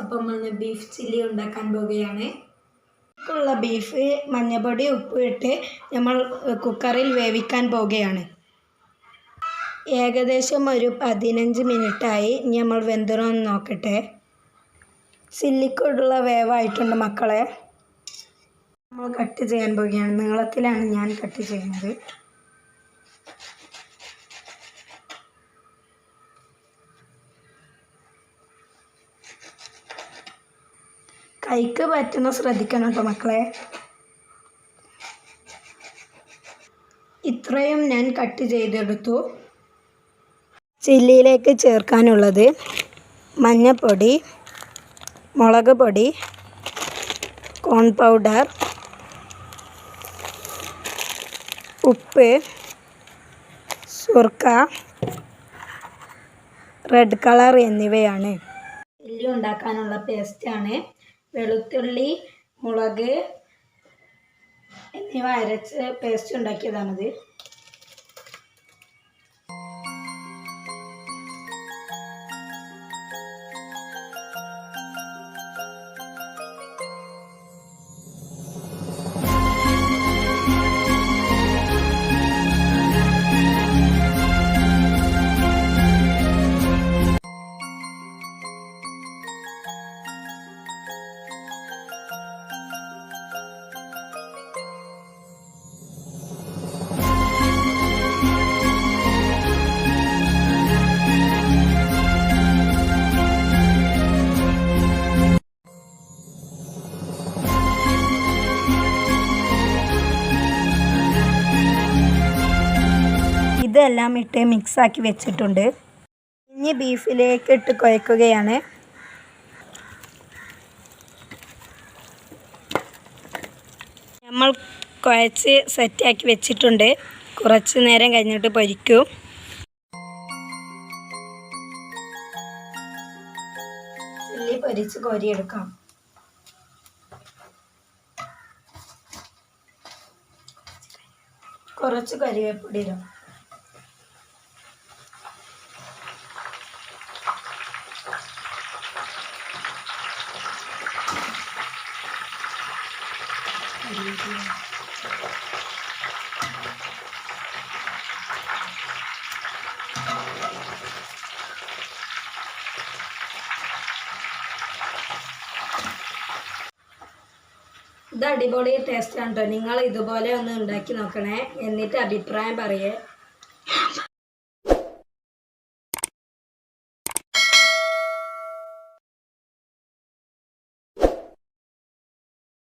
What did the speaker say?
അപ്പം നമ്മൾ beef chilli ഉണ്ടാക്കാൻ പോവുകയാണ്. ഉള്ള ബീഫ് മഞ്ഞപ്പൊടി ഉപ്പ് ഇട്ട് നമ്മൾ കുക്കറിൽ വേവിക്കാൻ പോവുകയാണ്. ഏകദേശം ഒരു പതിനഞ്ച് മിനിറ്റായി ഇനി നമ്മൾ വെന്തണമെന്ന് നോക്കട്ടെ. ചില്ലിക്കുള്ള വേവായിട്ടുണ്ട് മക്കളെ. നമ്മൾ കട്ട് ചെയ്യാൻ പോവുകയാണ്. നീളത്തിലാണ് ഞാൻ കട്ട് ചെയ്യുന്നത്. കൈക്ക് പറ്റുന്ന ശ്രദ്ധിക്കണം കേട്ടോ മക്കളെ. ഇത്രയും ഞാൻ കട്ട് ചെയ്തെടുത്തു. ചില്ലിയിലേക്ക് ചേർക്കാനുള്ളത് മഞ്ഞപ്പൊടി മുളക് പൊടി കോൺ പൗഡർ ഉപ്പ് സുർക്ക റെഡ് കളർ എന്നിവയാണ്. ചില്ലി ഉണ്ടാക്കാനുള്ള പേസ്റ്റാണ് വെളുത്തുള്ളി മുളക് എന്നിവ അരച്ച് പേസ്റ്റ് ഉണ്ടാക്കിയതാണിത്. ഇതെല്ലാം ഇട്ട് മിക്സാക്കി വെച്ചിട്ടുണ്ട്. ഇനി ബീഫിലേക്ക് ഇട്ട് കുഴക്കുകയാണ്. നമ്മൾ കുഴച്ച് സെറ്റാക്കി വെച്ചിട്ടുണ്ട്. കുറച്ച് നേരം കഴിഞ്ഞിട്ട് പൊരിക്കും. ചില്ലി പൊരിച്ച് കോരിയെടുക്കാം. കുറച്ച് കരിവേപ്പൊടി ഇടാം. ഇത് അടിപൊളി ടേസ്റ്റ് ആണ് കേട്ടോ നിങ്ങൾ ഇതുപോലെ ഒന്ന് ഉണ്ടാക്കി നോക്കണേ. എന്നിട്ട് അഭിപ്രായം പറയേ.